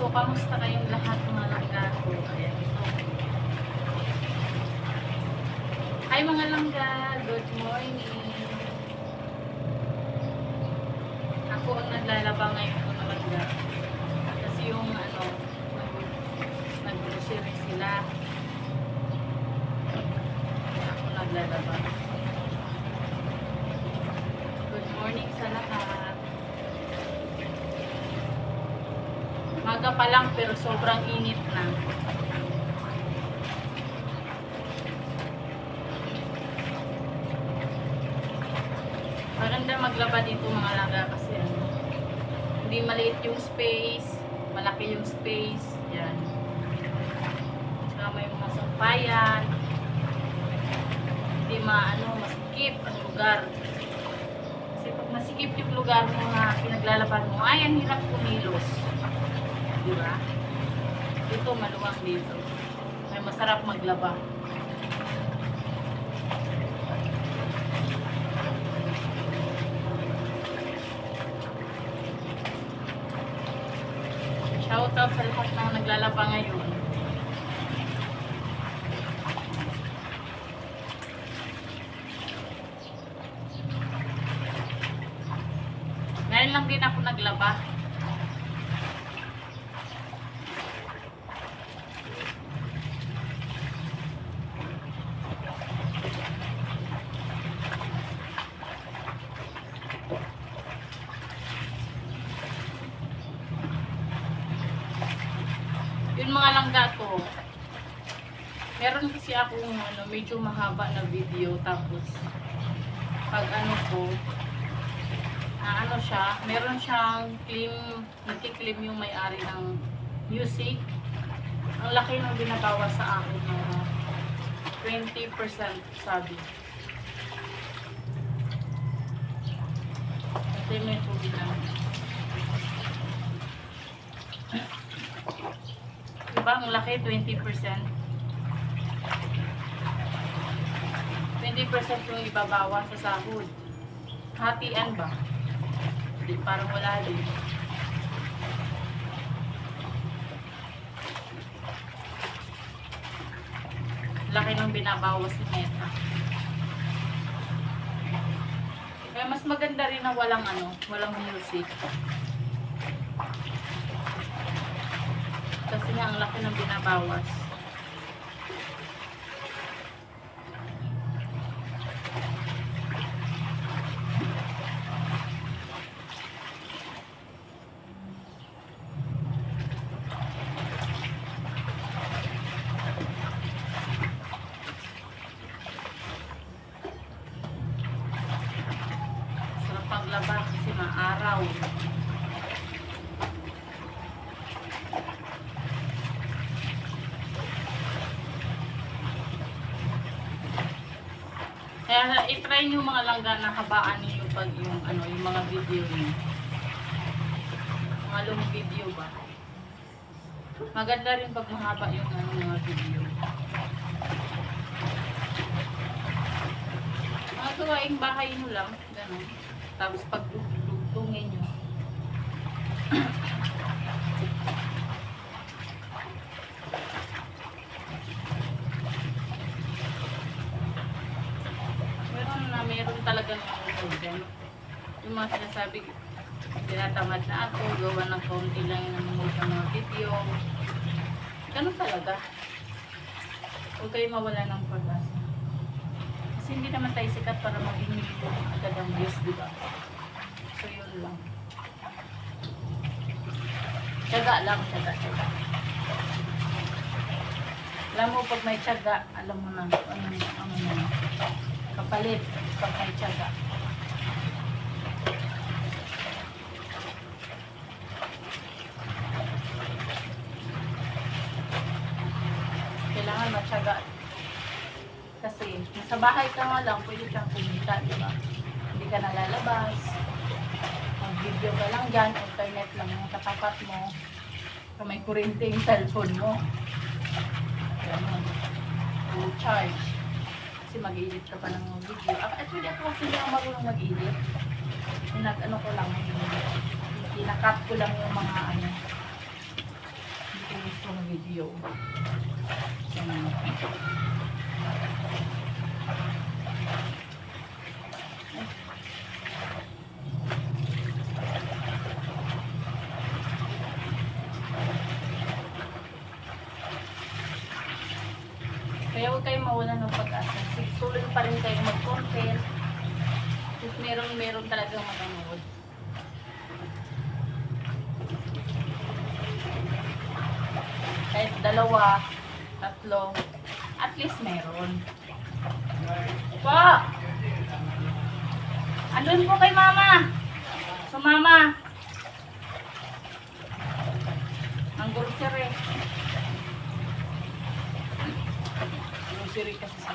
So, kamusta kayong lahat mga langga ko? Ayan. Hi mga langga! Good morning! Ako ang naglalaba ngayon mga langga. Kasi yung ano, nag- nag-grocery sila. Ako naglalaba. Good morning sa lahat. Maga pa lang pero sobrang init na. Maganda maglaba dito mga laga kasi ano, hindi maliit yung space, malaki yung space. Yan. Saka may mga sampayan. Hindi maano, masikip ang lugar. Masikip yung lugar mo na pinaglalaban mo, ay, ang hirap kumilos. Di ba? Dito, maluwang dito. May masarap maglaba. Shoutout sa lahat ng naglalaba ngayon. Ngayon lang din ako naglaba. Mga langga ko. Meron kasi akong ano, medyo mahaba na video tapos pag ano ko na ano siya, meron siyang claim, nagki-claim yung may-ari ng music. Ang laki ng binabawas sa akin ng 20% sabi. Kasi may tubig na. Ang laki, 20%. 20% yung ibabawa sa sahod. Hatian ba? Di, parang wala din. Laki ng binabawas ni Meta. Kaya mas maganda rin na walang ano, walang music. Nga ang laki ng binabawas. Sarap paglaba kasi maaraw. Kaya i-try nyo mga langga na habaan niyo pag yung ano, yung mga video niyo. Mga long video ba? Maganda rin pag mahaba yung ano, mga video. Mga tuwaing bahay nyo lang, ganun. Tapos pag dugtungin nyo. Meron na, talagang ano dyan. Yung mga sinasabi, tinatamad na ako, gawa ng konti lang ng mga video. Ganun talaga. Huwag kayo mawala ng pag-asa. Kasi hindi naman tayo sikat para maging million agad ang views, di ba? So, yun lang. Tiyaga lang, tiyaga, tiyaga. Alam mo, pag may tiyaga, alam mo na, ano, ano na, kapalit pag may tiyaga. Kailangan matyaga. Kasi, nasa bahay ka nga lang, pwede kang kumita, di ba? Hindi ka nalalabas. Mag-video ka lang dyan, internet lang yung katapat mo. Kung may kurente yung cellphone mo. Ganun. Full charge. Kasi mag-edit ka pa ng video. Actually, ako kasi hindi ako marunong mag-edit. Nag-ano ko lang, pinakat ko lang yung mga ano, video. Yan. Kaya huwag kayong mawala ng pag-asa. Sige, Tuloy pa rin kayo mag-content. At meron, talagang manonood. Kahit dalawa, tatlo, at least meron. Po! Andun po kay mama. Sumama. Ang grocery. Grocery kasi sa